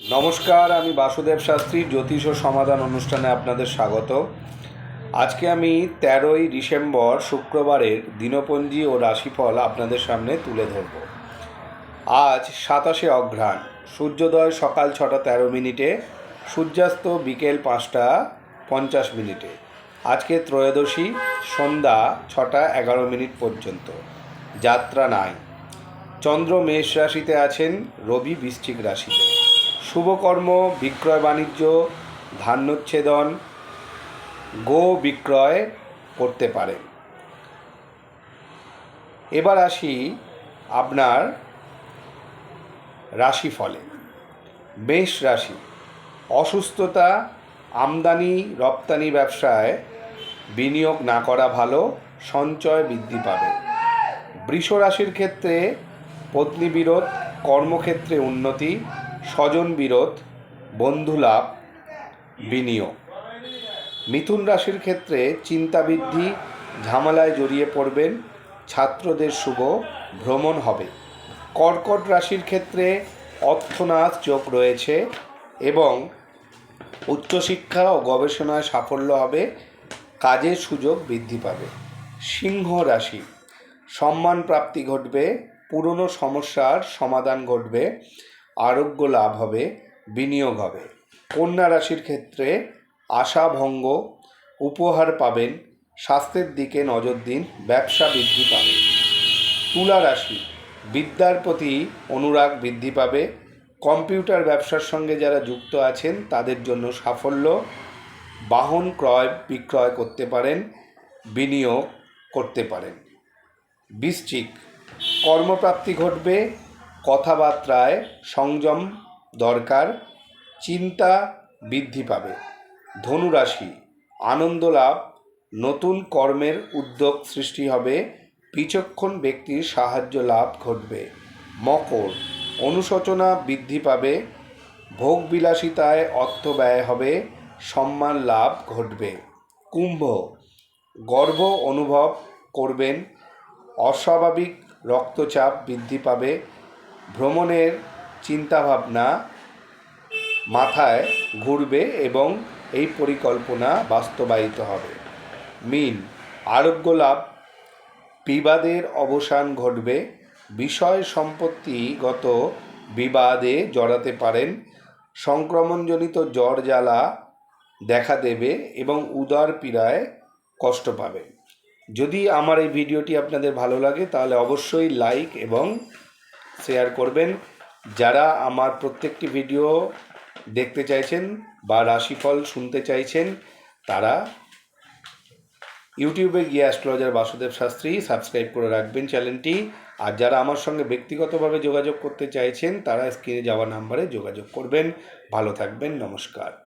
নমস্কার, আমি বাসুদেব শাস্ত্রী, জ্যোতিষ ও সমাধান অনুষ্ঠানে আপনাদের স্বাগত। আজকে আমি তেরোই ডিসেম্বর শুক্রবারের দিনপঞ্জি ও রাশিফল আপনাদের সামনে তুলে ধরব। আজ সাতাশে অঘ্রাণ, সূর্যোদয় সকাল ছটা তেরো মিনিটে, সূর্যাস্ত বিকেল পাঁচটা পঞ্চাশ মিনিটে। আজকে ত্রয়োদশী, সন্ধ্যা ছটা এগারো মিনিট পর্যন্ত। যাত্রা নাই। চন্দ্র মেষ রাশিতে আছেন, রবি বৃশ্চিক রাশিতে। শুভকর্ম, বিক্রয় বাণিজ্য, ধান্যচ্ছেদন, গো বিক্রয় করতে পারেন এবার আসি আপনার রাশিফলে। মেষ রাশি, অসুস্থতা, আমদানি, রপ্তানি ব্যবসায় বিনিয়োগ না করা ভালো, সঞ্চয় বৃদ্ধি পাবে। বৃষ রাশির ক্ষেত্রে পত্নী বিরোধ, কর্মক্ষেত্রে উন্নতি স্বজন বিরোধ বন্ধুলাভ বিনিয়োগ। মিথুন রাশির ক্ষেত্রে চিন্তা বৃদ্ধি, ঝামেলায় জড়িয়ে পড়বেন, ছাত্রদের শুভ ভ্রমণ হবে। কর্কট রাশির ক্ষেত্রে অর্থনাশ যোগ রয়েছে এবং উচ্চশিক্ষা ও গবেষণায় সাফল্য হবে কাজের সুযোগ বৃদ্ধি পাবে। সিংহ রাশি, সম্মান প্রাপ্তি ঘটবে, পুরনো সমস্যার সমাধান ঘটবে আরোগ্য লাভ হবে, বিনিয়োগ হবে। কন্যা রাশির ক্ষেত্রে আশাভঙ্গ উপহার পাবেন, স্বাস্থ্যের দিকে নজর দিন, ব্যবসা বৃদ্ধি পাবে। তুলা রাশি, বিদ্যার প্রতি অনুরাগ বৃদ্ধি পাবে। কম্পিউটার ব্যবসার সঙ্গে যারা যুক্ত আছেন, তাদের জন্য সাফল্য। বাহন ক্রয় বিক্রয় করতে পারেন, বিনিয়োগ করতে পারেন। বৃশ্চিক, কর্মপ্রাপ্তি ঘটবে কথাবার্তায় সংযম দরকার, চিন্তা বৃদ্ধি পাবে। ধনুরাশি, আনন্দ লাভ, নতুন কর্মের উদ্যোগ সৃষ্টি হবে, বিচক্ষণ ব্যক্তির সাহায্য লাভ ঘটবে। মকর, অনুশোচনা বৃদ্ধি পাবে ভোগ বিলাসিতায় অর্থ ব্যয় হবে, সম্মান লাভ ঘটবে। কুম্ভ, গর্ব অনুভব করবেন, অস্বাভাবিক রক্তচাপ বৃদ্ধি পাবে ভ্রমণের চিন্তাভাবনা মাথায় ঘুরবে এবং এই পরিকল্পনা বাস্তবায়িত হবে। মিন, আরোগ্য লাভ, বিবাদের অবসান ঘটবে। বিষয় সম্পত্তিগত বিবাদে জড়াতে পারেন। সংক্রমণজনিত জ্বর জ্বালা দেখা দেবে এবং উদার পীড়ায় কষ্ট পাবে যদি আমার এই ভিডিওটি আপনাদের ভালো লাগে, তাহলে অবশ্যই লাইক এবং শেয়ার করবেন। যারা আমার প্রত্যেকটি ভিডিও দেখতে চাইছেন বা রাশিফল শুনতে চাইছেন, তারা ইউটিউবে গিয়ে অ্যাস্ট্রোলজার বাসুদেব শাস্ত্রী সাবস্ক্রাইব করে রাখবেন চ্যানেলটি। আর যারা আমার সঙ্গে ব্যক্তিগতভাবে যোগাযোগ করতে চাইছেন, তারা স্ক্রিনে যাওয়া নাম্বারে যোগাযোগ করবেন। ভালো থাকবেন, নমস্কার।